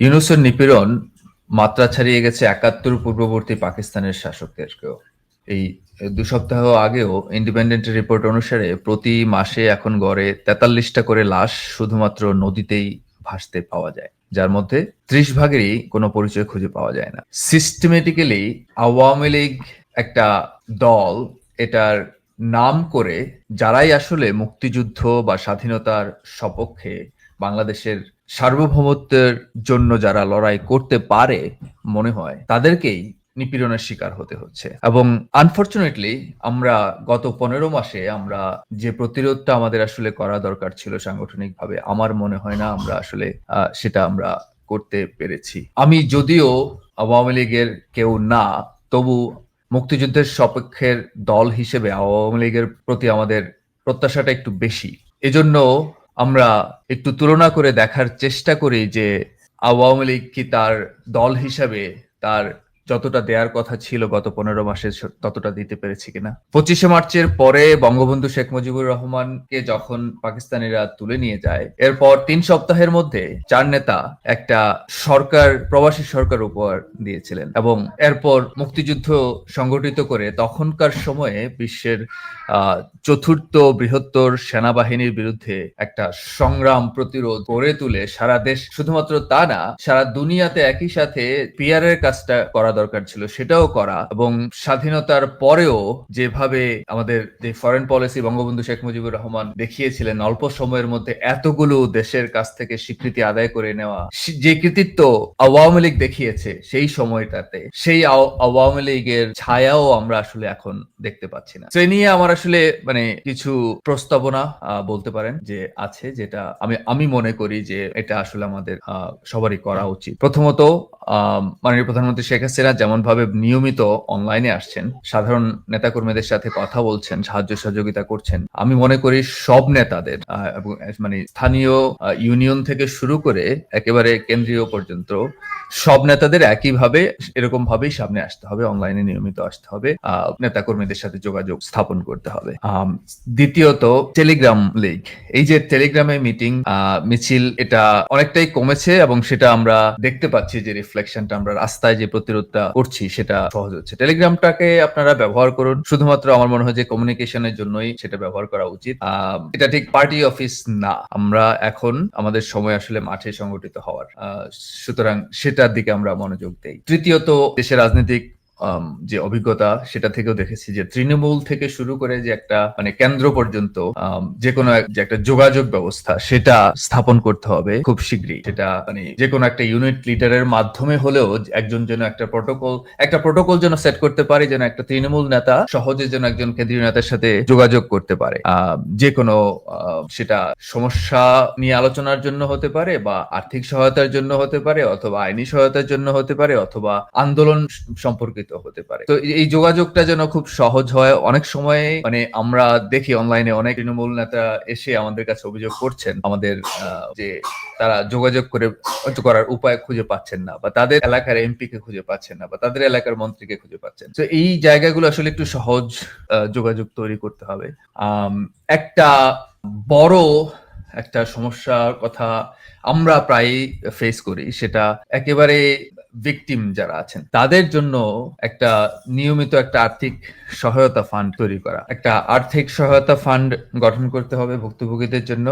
ইউনুসের নিপীড়ন মাত্রা ছাড়িয়ে গেছে একাত্তর পূর্ববর্তী পাকিস্তানের শাসকদেরকেও। এই দু সপ্তাহ আগেও ইন্ডিপেন্ডেন্ট রিপোর্ট অনুসারে প্রতি মাসে এখন গড়ে তেতাল্লিশটা করে লাশ শুধুমাত্র নদীতেই ভাসতে পাওয়া যায়, যার মধ্যে ত্রিশ ভাগেরই কোনো পরিচয় খুঁজে পাওয়া যায় না। সিস্টেমেটিক্যালি আওয়ামী লীগ একটা দল, এটার নাম করে যারাই আসলে মুক্তিযুদ্ধ বা স্বাধীনতার সপক্ষে বাংলাদেশের সার্বভৌমত্বের জন্য যারা লড়াই করতে পারে, মনে হয়, তাদেরকেই নিপীড়নের শিকার হতে হচ্ছে। এবং আনফর্চুনেটলি আমরা গত পনেরো মাসে আমরা যে প্রতিরোধটা আমাদের আসলে করা দরকার ছিল সাংগঠনিকভাবে, আমার মনে হয় না আমরা আসলে সেটা আমরা করতে পেরেছি। আমি যদিও আওয়ামী লীগের কেউ না, তবু মুক্তিযুদ্ধের সপক্ষের দল হিসেবে আওয়ামী লীগের প্রতি আমাদের প্রত্যাশাটা একটু বেশি। এজন্য আমরা একটু তুলনা করে দেখার চেষ্টা করি যে আওয়ামী লীগ কি তার দল হিসাবে তার যতটা দেওয়ার কথা ছিল গত পনেরো মাসে ততটা দিতে পেরেছি কিনা। পঁচিশে মার্চের পরে বঙ্গবন্ধু শেখ মুজিবুর রহমানকে যখন পাকিস্তানিরা তুলে নিয়ে যায়, এরপর তিন সপ্তাহের মধ্যে চার নেতা একটা সরকার, প্রবাসী সরকার উপহার দিয়েছিলেন এবং এরপর মুক্তিযুদ্ধ সংগঠিত করে তখনকার সময়ে বিশ্বের চতুর্থ বৃহত্তর সেনাবাহিনীর বিরুদ্ধে একটা সংগ্রাম প্রতিরোধ গড়ে তুলে সারা দেশ, শুধুমাত্র তা না, সারা দুনিয়াতে একই সাথে পিআর এর কাজটা করা দরকার ছিল সেটাও করা এবং স্বাধীনতার পরেও যেভাবে আমাদের যে ফরেন পলিসি বঙ্গবন্ধু শেখ মুজিবুর রহমান দেখিয়েছিলেন অল্প সময়ের মধ্যে এতগুলো দেশের কাছ থেকে স্বীকৃতি আদায় করে নেওয়া যে কৃতিত্ব আওয়ামী লীগ দেখিয়েছে সেই সময়টাতে, সেই আওয়ামী লীগের ছায়াও আমরা আসলে এখন দেখতে পাচ্ছি না। সে নিয়ে আমার আসলে মানে কিছু প্রস্তাবনা বলতে পারেন যে আছে যেটা আমি আমি মনে করি যে এটা আসলে আমাদের সবারই করা উচিত। প্রথমত মাননীয় প্রধানমন্ত্রী শেখ হাসিনা যেমন ভাবে নিয়মিত অনলাইনে আসছেন, সাধারণ নেতাকর্মীদের সাথে কথা বলছেন, সাহায্য সহযোগিতা করছেন, আমি মনে করি সব নেতাদের মানে স্থানীয় ইউনিয়ন থেকে শুরু করে একেবারে কেন্দ্রীয় পর্যন্ত সব নেতাদের একইভাবে এরকম ভাবেই সামনে আসতে হবে অনলাইনে নিয়মিত আসতে হবে নেতাকর্মীদের সাথে যোগাযোগ স্থাপন করতে হবে। দ্বিতীয়ত টেলিগ্রাম লিগ এই যে টেলিগ্রামে মিটিং মিছিল, এটা অনেকটাই কমেছে এবং সেটা আমরা দেখতে পাচ্ছি যে রিফ্লেকশনটা আমরা রাস্তায় যে প্রতিরোধটা করছি সেটা সহজ হচ্ছে। টেলিগ্রামটাকে আপনারা ব্যবহার করুন। শুধুমাত্র আমার মনে হয় যে কমিউনিকেশনের জন্যই সেটা ব্যবহার করা উচিত। এটা ঠিক পার্টি অফিস না। আমরা এখন আমাদের সময় আসলে মাঠে সংগঠিত হওয়ার। সুতরাং সেটার দিকে আমরা মনোযোগ দেই। তৃতীয়ত, দেশের রাজনৈতিক যে অভিজ্ঞতা, সেটা থেকেও দেখেছি যে তৃণমূল থেকে শুরু করে যে একটা মানে কেন্দ্র পর্যন্ত যে কোনো যে একটা যোগাযোগ ব্যবস্থা, সেটা স্থাপন করতে হবে খুব শীঘ্রই। সেটা মানে যে কোনো একটা ইউনিট লিডারের মাধ্যমে হলেও একজন যেন একটা প্রোটোকল একটা প্রোটোকল যেন সেট করতে পারে, যেন একটা তৃণমূল নেতা সহজে যেন একজন কেন্দ্রীয় নেতার সাথে যোগাযোগ করতে পারে। যে কোনো সেটা সমস্যা নিয়ে আলোচনার জন্য হতে পারে বা আর্থিক সহায়তার জন্য হতে পারে, অথবা আইনি সহায়তার জন্য হতে পারে, অথবা আন্দোলন সম্পর্কিত হতে পারে। তো এই- যোগাযোগটা যেন খুব সহজ হয়, অনেক সময় মানে আমরা দেখি অনলাইনে অনেক তৃণমূল নেতা এসে আমাদের কাছে অভিযোগ করছেন, আমাদের যে তারা যোগাযোগ করে করার উপায় খুঁজে পাচ্ছেন না বা তাদের এলাকার এমপি কে খুঁজে পাচ্ছেন না বা তাদের এলাকার মন্ত্রীকে খুঁজে পাচ্ছেন। তো এই জায়গাগুলো আসলে একটু সহজ যোগাযোগ তৈরি করতে হবে। একটা বড় একটা সমস্যার কথা আমরা প্রায় ফেস করি, সেটা একেবারে ভিকটিম যারা আছেন, তাদের জন্য একটা নিয়মিত একটা আর্থিক সহায়তা ফান্ড তৈরি করা। একটা আর্থিক সহায়তা ফান্ড গঠন করতে হবে ভুক্তভোগীদের জন্য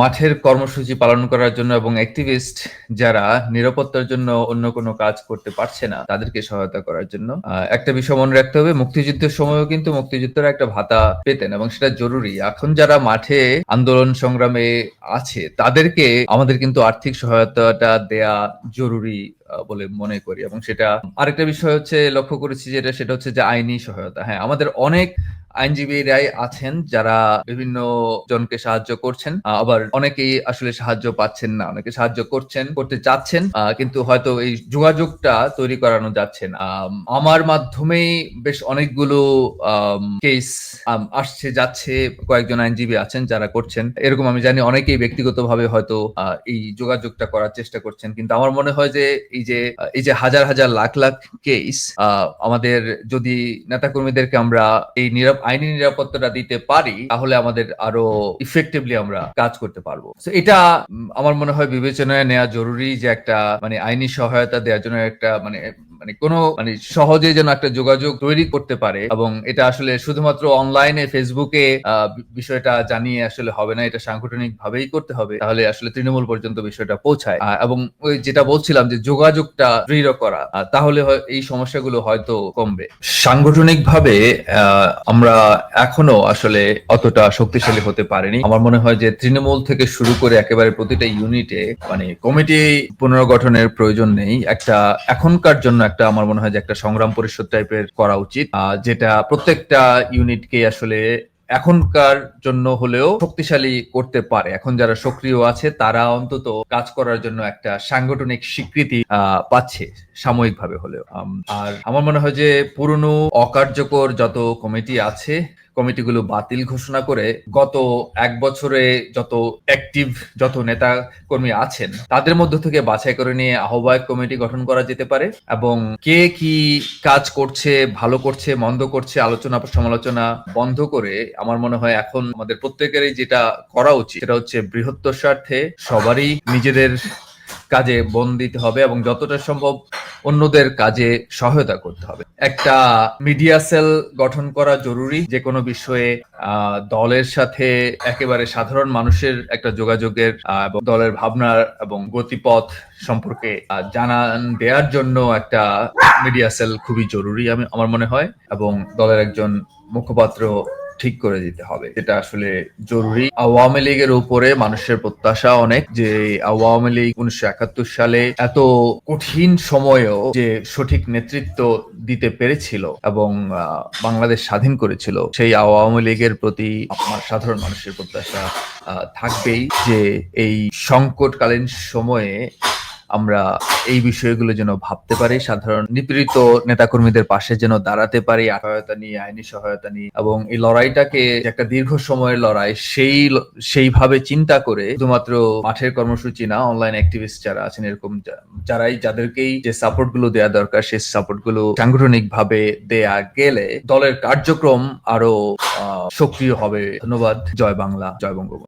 মাঠের কর্মসূচি পালন করার জন্য এবং অ্যাক্টিভিস্ট যারা নিরাপত্তার জন্য অন্য কোনো কাজ করতে পারছে না, তাদেরকে সহায়তা করার জন্য। একটা বিষয় মনে রাখতে হবে, মুক্তিযুদ্ধের সময়ও কিন্তু মুক্তিযুদ্ধরা একটা ভাতা পেতেন এবং সেটা জরুরি। এখন যারা মাঠে আন্দোলন সংগ্রামে আছে, তাদেরকে আমাদের কিন্তু আর্থিক সহায়তাটা দেয়া জরুরি বলে মনে করি। এবং সেটা আরেকটা বিষয় হচ্ছে লক্ষ্য করেছি যেটা, সেটা হচ্ছে যে আইনি সহায়তা। হ্যাঁ আমাদের অনেক আইনজীবীরাই আছেন যারা বিভিন্ন জনকে সাহায্য করছেন। আবার অনেকেই আসলে সাহায্য পাচ্ছেন না, অনেকে সাহায্য করছেন, করতে চাচ্ছেন কিন্তু হয়তো এই যোগাযোগটা তৈরি করানো যাচ্ছে না। আমার মাধ্যমেই বেশ অনেকগুলো কেস আসছে, যাচ্ছে, কয়েকজন আইনজীবী আছেন যারা করছেন। এরকম আমি জানি অনেকেই ব্যক্তিগতভাবে হয়তো এই যোগাযোগটা করার চেষ্টা করছেন। কিন্তু আমার মনে হয় যে এই যে এই যে হাজার হাজার, লাখ লাখ কেস আমাদের যদি নেতাকর্মীদেরকে আমরা এই নিরাপ আইনি নিরাপত্তাটা দিতে পারি, তাহলে আমাদের আরও ইফেক্টিভলি আমরা কাজ করতে পারব। তো এটা আমার মনে হয় বিবেচনায় নেওয়া জরুরি যে একটা মানে আইনি সহায়তা দেওয়ার জন্য একটা মানে মানে কোনো মানে সহজে যেন একটা যোগাযোগ তৈরি করতে পারে এবং এটা আসলে শুধুমাত্র অনলাইনে ফেসবুকে বিষয়টা জানিয়ে আসলে হবে না, এটা সাংগঠনিক ভাবেই করতে হবে। তাহলে আসলে তৃণমূল পর্যন্ত বিষয়টা পৌঁছায়। এবং ওই যেটা বলছিলাম যে যোগাযোগটা দৃঢ় করা তাহলে এই সমস্যাগুলো হয়তো কমবে। সাংগঠনিক ভাবে আমরা এখনও আসলে অতটা শক্তিশালী হতে পারিনি। আমার মনে হয় যে তৃণমূল থেকে শুরু করে একেবারে প্রতিটা ইউনিটে মানে কমিটি পুনর্গঠনের প্রয়োজন নেই। একটা এখনকার জন্য একটা, আমার মনে হয় যে একটা সংগ্রাম পরিষদ টাইপের করা উচিত। যেটা প্রত্যেকটা ইউনিটকে আসলে এখনকার জন্য হলেও শক্তিশালী করতে পারে। এখন যারা সক্রিয় আছে, তারা অন্তত কাজ করার জন্য একটা সাংগঠনিক স্বীকৃতি পাচ্ছে সাময়িকভাবে হলেও। আর আমার মনে হয় যে পুরনো অকার্যকর যত কমিটি আছে কমিটিগুলো বাতিল ঘোষণা করে গত এক বছরে যত অ্যাক্টিভ যত নেতা কর্মী আছেন, তাদের মধ্য থেকে বাছাই করে নিয়ে আহ্বায়ক কমিটি গঠন করা যেতে পারে এবং কে কি কাজ করছে, ভালো করছে, মন্দ করছে, আলোচনা সমালোচনা বন্ধ করে আমার মনে হয় এখন আমাদের প্রত্যেকেরই যেটা করা উচিত সেটা হচ্ছে বৃহত্তর স্বার্থে সবারই নিজেদের কাজে বন দিতে হবে এবং যতটা সম্ভব অন্যদের কাজে সহায়তা করতে হবে। একটা মিডিয়া সেল গঠন করা জরুরি, যে কোনো বিষয়ে দলের সাথে একেবারে সাধারণ মানুষের একটা যোগাযোগের এবং দলের ভাবনার এবং গতিপথ সম্পর্কে জানান দেওয়ার জন্য একটা মিডিয়া সেল খুবই জরুরি আমি, আমার মনে হয়, এবং দলের একজন মুখপাত্র ঠিক করে দিতে হবে। এটা আসলে জরুরি। আওয়ামী লীগের উপরে মানুষের প্রত্যাশা অনেক যে আওয়ামী লীগ উনিশশো একাত্তর সালে এত কঠিন সময়েও যে সঠিক নেতৃত্ব দিতে পেরেছিল এবং বাংলাদেশ স্বাধীন করেছিল, সেই আওয়ামী লীগের প্রতি আমার সাধারণ মানুষের প্রত্যাশা থাকবেই যে এই সংকটকালীন সময়ে আমরা এই বিষয়গুলো যেন ভাবতে পারি, সাধারণ নিপীড়িত নেতাকর্মীদের পাশে যেন দাঁড়াতে পারি সহায়তা নিয়ে, আইনি সহায়তা নিয়ে এবং এই লড়াইটাকে একটা দীর্ঘ সময়ের লড়াই, সেই সেইভাবে চিন্তা করে শুধুমাত্র মাঠের কর্মসূচি না অনলাইন অ্যাক্টিভিস্ট যারা আছেন, এরকম যারাই যাদেরকেই যে সাপোর্টগুলো দেওয়া দরকার, সেই সাপোর্টগুলো সাংগঠনিক ভাবে দেয়া গেলে দলের কার্যক্রম আরও সক্রিয় হবে। ধন্যবাদ। জয় বাংলা, জয় বঙ্গবন্ধু।